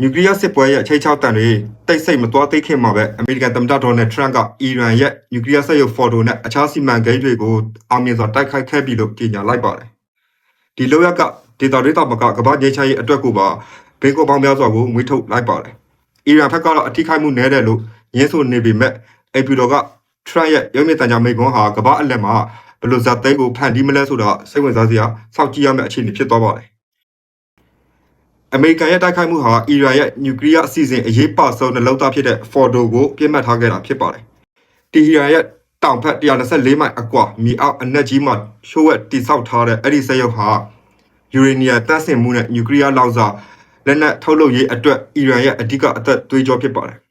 နျူကလ িয়ারစစ်ပွဲရဲ့ချိတ်ချောက်တန်တွေတိတ်ဆိတ်မသွားသိခင်မှာပဲအမေရိကန်သမ္မတဒေါ်နယ်ထရန့်ကအီရန်ရဲ့နျူကလ িয়ারစက်ရုပ်ဖော်တိုနဲ့အခြားစီမံကိန်းတွေကိုအောင်မြင်စွာတိုက်ခိုက်ခဲ့ပြီလို့ကြေညာလိုက်ပါတယ်။ဒီလောက်ရကဒေတာဒေတာမကကမ္ဘာငြိမ်းချမ်းရေးအတွက်ကိုပါဘေးကောပေါင်းများစွာကိုငွေထုတ်လိုက်ပါတယ်။အီရန်ဘက်ကတော့အထိခိုက်မှုနည်းတယ်လို့ညင်းဆိုနေပေမဲ့အေပီတော်ကထရန့်ရဲ့ရုံးမြင့်တန်ကြားမိန့်ခွန်းဟာကမ္ဘာအလက်မှာဘယ်လိုဇာတ်သိမ်းကိုဖန်တီးမလဲဆိုတာစိတ်ဝင်စားစရာစောင့်ကြည့်ရမယ့်အခြေအနေဖြစ်သွားပါတယ်။ အမေရိကန်ရဲ့တိုက်ခိုက်မှုဟာအီရန်ရဲ့နျူကလ িয়ারအစီအစဉ်အရေးပါဆုံးနှလုံးသားဖြစ်တဲ့ Fordo ကိုပြစ်မှတ်ထားခဲ့တာဖြစ်ပါတယ်။ဒီအီရန်ရဲ့တောင်ဘက်124မိုင်အကွာမြေအောက်အနက်ကြီးမှာရှိုးဝက်တိစောက်ထားတဲ့အဲ့ဒီစက်ရုပ်ဟာယူရေနီယံတန့်စင်မှုနဲ့နျူကလ িয়ার လောက်စာလက်နက်ထုတ်လုပ်ရေးအတွက်အီရန်ရဲ့အဓိကအသက်သွေးကြောဖြစ်ပါတယ်။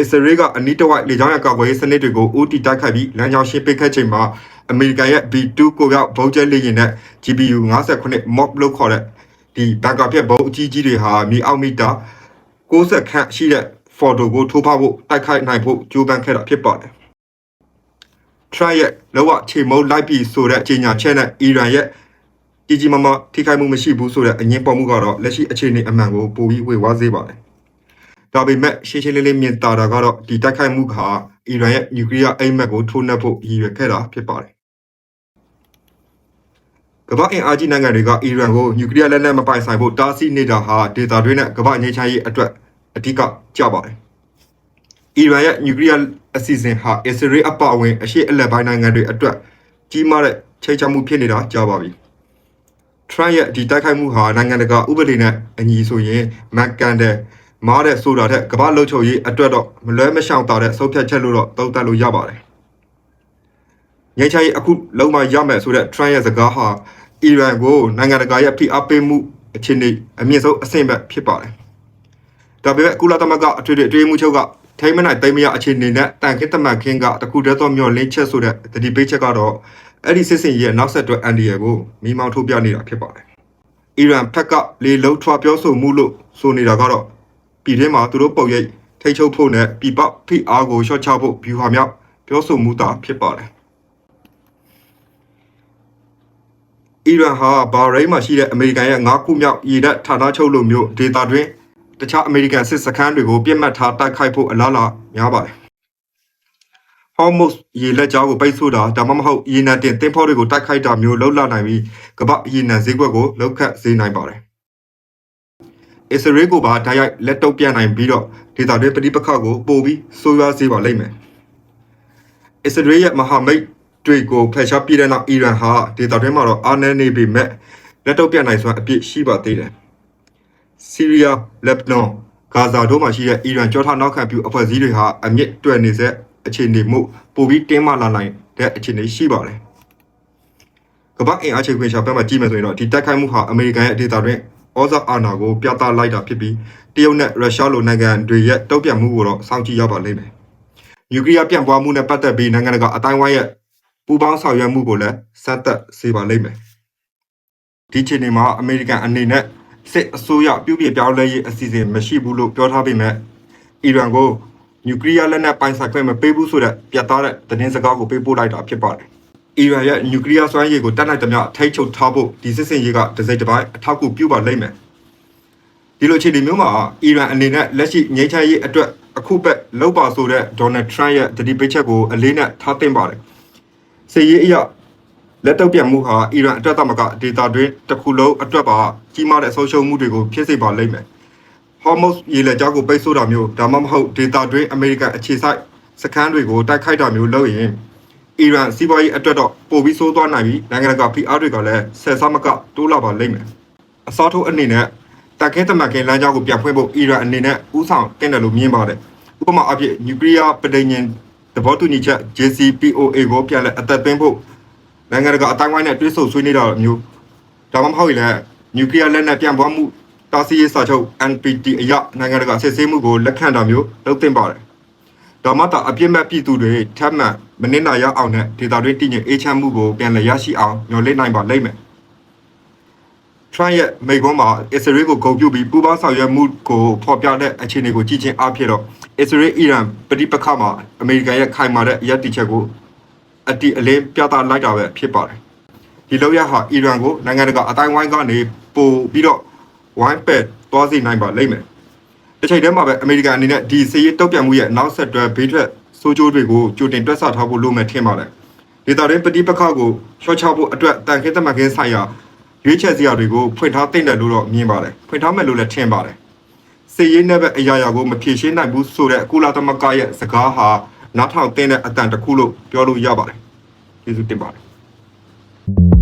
အစ္စရေးကအနီးတစ်ဝိုက်လေကြောင်းရန်ကာကွယ်ရေးစနစ်တွေကိုဦးတည်တိုက်ခိုက်ပြီးလမ်းကြောင်းရှင်းပစ်ခဲ့ချိန်မှာအမေရိကန်ရဲ့ B2 ကိုရောက်ဗုံးကျဲလေယာဉ်နဲ့ GPU 59 mob လို့ခေါ်တဲ့ ဒီဘန်ကာပြက်ဘုံအကြီးကြီးတွေဟာမြေအောက်မီတာ60ခန့်ရှိတဲ့ photo ကိုထိုးဖောက်ဖို့တိုက်ခိုက်နိုင်ဖို့ကြိုးပမ်းခဲ့တာဖြစ်ပါတယ်။ try ရဲ့လောကခြေမုံလိုက်ပြီးဆိုတဲ့ကြေညာချက်နဲ့အီရန်ရဲ့ကြီးကြီးမားမားထိခိုက်မှုမရှိဘူးဆိုတဲ့အငင်းပေါ်မှုကတော့လက်ရှိအခြေအနေအမှန်ကိုပိုပြီးဝေဝါးစေပါတယ်။ဒါပေမဲ့ရှင်းရှင်းလင်းလင်းမြင်သာတာကတော့ဒီတိုက်ခိုက်မှုကအီရန်ရဲ့နျူကလ িয়ার အိမ်မက်ကိုထိုးနှက်ဖို့ရည်ရွယ်ခဲ့တာဖြစ်ပါတယ်။ ကမ္ဘာအင်အားကြီးနိုင်ငံတွေကအီရန်ကိုနျူကလ িয়ার လက်နက်မပိုင်ဆိုင်ဖို့တားဆီးနေတာဟာဒေတာတွေနဲ့ကမ္ဘာငြိမ်းချမ်းရေးအတွက်အဓိကကြပါတယ်။အီရန်ရဲ့နျူကလ িয়ার အစီအစဉ်ဟာအစ္စရေးအပါအဝင်အရှေ့အလယ်ပိုင်းနိုင်ငံတွေအတွက်ကြီးမားတဲ့ချိတ်ချမှုဖြစ်နေတာကြားပါပြီ။ Trump ရဲ့ဒီတိုက်ခိုက်မှုဟာနိုင်ငံတကာဥပဒေနဲ့အညီဆိုရင်မန်ကန်တဲ့မားတဲ့ဆိုတာတဲ့ကမ္ဘာလှုပ်ချုပ်ရေးအတွက်တော့မလွဲမရှောင်တာတဲ့ဆုံးဖြတ်ချက်လို့တော့သုံးသပ်လို့ရပါတယ်။ ငြိမ်းချမ်းရေးအခုလုံးဝရမယ်ဆိုတဲ့ Trump ရဲ့စကားဟာအီရန်ကိုနိုင်ငံတကာရဲ့ဖိအားပေးမှုအခြေအနေအမြင့်ဆုံးအဆင့်ပဲဖြစ်ပါတယ်။ဒါပေမဲ့ကုလသမဂ္ဂအထွေထွေအတွင်းမှုချုပ်ကထိမ့်မနိုင်သိမ်းမရအခြေအနေနဲ့တန်ခင်းတမန်ခင်းကတခုတည်းသောမျောလင်းချက်ဆိုတဲ့တတိပေးချက်ကတော့အဲ့ဒီစစ်စင်ရဲ့နောက်ဆက်တွဲအန်ဒီရယ်ကိုမိမောင်းထုတ်ပြနေတာဖြစ်ပါတယ်။အီရန်ဖက်ကလေလုံးထွားပြောဆိုမှုလို့ဆိုနေတာကတော့ပြည်ထင်းမှာသူတို့ပုံရိပ်ထိတ်ချုပ်ဖို့နဲ့ပြပဖိအားကိုရှော့ချဖို့ဗျူဟာမြောက်ပြောဆိုမှုသာဖြစ်ပါတယ်။ အီရန်ဟာဘာရိန်းမှာရှိတဲ့အမေရိကန်ရဲ့၅ခုမြောက်ရေတပ်ဌာနချုပ်လိုမျိုးဒေတာတွင်တခြားအမေရိကန်စစ်စခန်းတွေကိုပြစ်မှတ်ထားတိုက်ခိုက်ဖို့အလားအလာများပါတယ်။ Hormuz ရေလက်ကြားကိုပိတ်ဆို့တာဒါမှမဟုတ်ရေနံတင်သင်္ဘောတွေကိုတိုက်ခိုက်တာမျိုးလှုပ်လာနိုင်ပြီးကမ္ဘာရေနံဈေးကွက်ကိုလောက်ခတ်စေနိုင်ပါတယ်။အစ္စရေးကိုပါဓာတ်ရိုက်လက်တုပ်ပြန်နိုင်ပြီးတော့ဒေတာတွေပဋိပက္ခကိုပိုပြီးဆိုးရွားစေပါလိမ့်မယ်။အစ္စရေးရဲ့မဟာမိတ် တွေကိုဖယ်ရှားပြည်တဲ့နောက်အီရန်ဟာဒေတာတွေမှာတော့အာနဲနေပေမဲ့လက်တုပ်ပြန်နိုင်စွမ်းအပြည့်ရှိပါသေးတယ်။ဆီးရီးယား၊လက်ဘနွန်၊ဂါဇာတို့မှာရှိတဲ့အီရန်ကြောထားနောက်ခံပြုအဖွဲ့အစည်းတွေဟာအမြင့်တွယ်နေစေအခြေအနေမှုပိုပြီးတင်းမာလာနိုင်တဲ့အခြေအနေရှိပါတယ်။ကမ္ဘာအင်အားချိန်ခွင့်ရှာဘက်မှာကြည့်မယ်ဆိုရင်တော့ဒီတိုက်ခိုက်မှုဟာအမေရိကန်ရဲ့ဒေသတွင်းဩဇာအာဏာကိုပြသလိုက်တာဖြစ်ပြီးတရုတ်နဲ့ရုရှားလိုနိုင်ငံတွေရဲ့တုံ့ပြန်မှုကိုတော့စောင့်ကြည့်ရပါလိမ့်မယ်။နျူကလ িয়ার ပြန့်ပွားမှုနဲ့ပတ်သက်ပြီးနိုင်ငံတကာအတိုင်းအဝိုင်းရဲ့ ပူးပေါင်းဆောင်ရွက်မှုကိုလည်းဆက်သက်စေပါလိမ့်မယ်။ဒီချိန်မှာအမေရိကန်အနေနဲ့စစ်အစိုးရပြုပြင်ပြောင်းလဲရေးအစီအစဉ်မရှိဘူးလို့ပြောထားပေမဲ့အီရန်ကိုနျူကလ িয়ার လက်နက်ပိုင်ဆိုင်ခွင့်မပေးဘူးဆိုတဲ့ပြတ်သားတဲ့သတင်းစကားကိုပေးပို့လိုက်တာဖြစ်ပါတယ်။အီရန်ရဲ့နျူကလ িয়ার စွမ်းရည်ကိုတတ်နိုင်သမျှထိန်းချုပ်ထားဖို့ဒီစစ်စင်ရေးကတစ်စိတ်တစ်ပိုင်းအထောက်အကူပြုပါလိမ့်မယ်။ဒီလိုအခြေအနေမျိုးမှာအီရန်အနေနဲ့လက်ရှိငြိမ်းချမ်းရေးအတွက်အခုပဲလောက်ပါဆိုတဲ့ဒေါ်နယ်ထရန့်ရဲ့တတိပိတ်ချက်ကိုအလေးနဲ့ထားသင့်ပါတယ်။ စစ်ရေးအရလက်တော့ပြန်မှုဟာအီရန်အတွက်သမကဒေတာတွင်တစ်ခုလုံးအတွက်ပါကြီးမားတဲ့ဆုံးရှုံးမှုတွေကိုဖြစ်စေပါလိမ့်မယ်။ Hormuz ရေလက်ကြားကိုပိတ်ဆို့တာမျိုးဒါမှမဟုတ်ဒေတာတွင်အမေရိကန်အခြေစိုက်စခန်းတွေကိုတိုက်ခိုက်တာမျိုးလုပ်ရင်အီရန်စီးပွားရေးအတွက်တော့ပိုပြီးဆိုးသွားနိုင်ပြီးနိုင်ငံတကာဖိအားတွေကလည်းဆယ်ဆမကတိုးလာပါလိမ့်မယ်။အစားထိုးအနေနဲ့တက်ခဲတမကင်လမ်းကြောင်းကိုပြန်ဖွင့်ဖို့အီရန်အနေနဲ့ဥဆောင်တင်တယ်လို့မြင်ပါတယ်။ဥပမာအဖြစ်နျူကလ িয়ার ပဋိညာဉ် သဘောတူညီချက် JCPOA ကိုပြန်လည်အသက်သွင်းဖို့နိုင်ငံတကာအတိုင်းဝိုင်းနဲ့တွဲဆုံဆွေးနွေးတာမျိုးဒါမှမဟုတ်ရင်လည်းနျူကလ িয়ার လက်နက်ပြန်ပွားမှုတာစီရေးစာချုပ် NPT အရနိုင်ငံတကာဆက်ဆင်းမှုကိုလက်ခံတာမျိုးလုပ်သင့်ပါတယ်။ဒါမှသာအပြစ်မဲ့ပြည်သူတွေထပ်မံမနစ်နာရအောင်နဲ့ဒေတာတွေတည်ငြိမ်အေးချမ်းမှုကိုပြန်လည်ရရှိအောင်ညှော်လင့်နိုင်ပါလိမ့်မယ်။ Trump ရဲ့မိန့်ခွန်းမှာအစ္စရေးကိုဂုဏ်ပြုပြီးပူးပေါင်းဆောင်ရွက်မှုကိုဖော်ပြတဲ့အခြေအနေကိုကြည့်ချင်းအားဖြင့်တော့အစ္စရေးအီရန်ပဋိပက္ခမှာအမေရိကန်ရဲ့ခိုင်မာတဲ့ရည်တည်ချက်ကိုအတိအလင်းပြသလိုက်တာပဲဖြစ်ပါတယ်။ဒီလောက်ရဟာအီရန်ကိုနိုင်ငံတကာအတိုင်းဝိုင်းကနေပို့ပြီးတော့ဝိုင်းပက်သွားစေနိုင်ပါလိမ့်မယ်။တစ်ချိန်တည်းမှာပဲအမေရိကန်အနေနဲ့ဒီစီးရေးတုံ့ပြန်မှုရဲ့နောက်ဆက်တွဲဘေးထွက်ဆိုးကျိုးတွေကိုကြိုတင်တွက်ဆထားဖို့လိုမယ်ထင်ပါတယ်။ဒေတာရင်းပဋိပက္ခကိုရှော့ချဖို့အတွက်တန်ခင်းသမခင်းဆိုင်ရာ ရွေးချယ်စရာတွေကိုဖွင့်ထားသင့်တယ်လို့တော့မြင်ပါတယ်။ဖွင့်ထားမယ်လို့လည်းထင်ပါတယ်။စေရေးနဲ့ပဲအရာရာကိုမဖြေရှင်းနိုင်ဘူးဆိုတဲ့ကုလသမဂ္ဂရဲ့စကားဟာနားထောင်သင့်တဲ့အတန်တစ်ခုလို့ပြောလို့ရပါတယ်ကျေးဇူးတင်ပါတယ်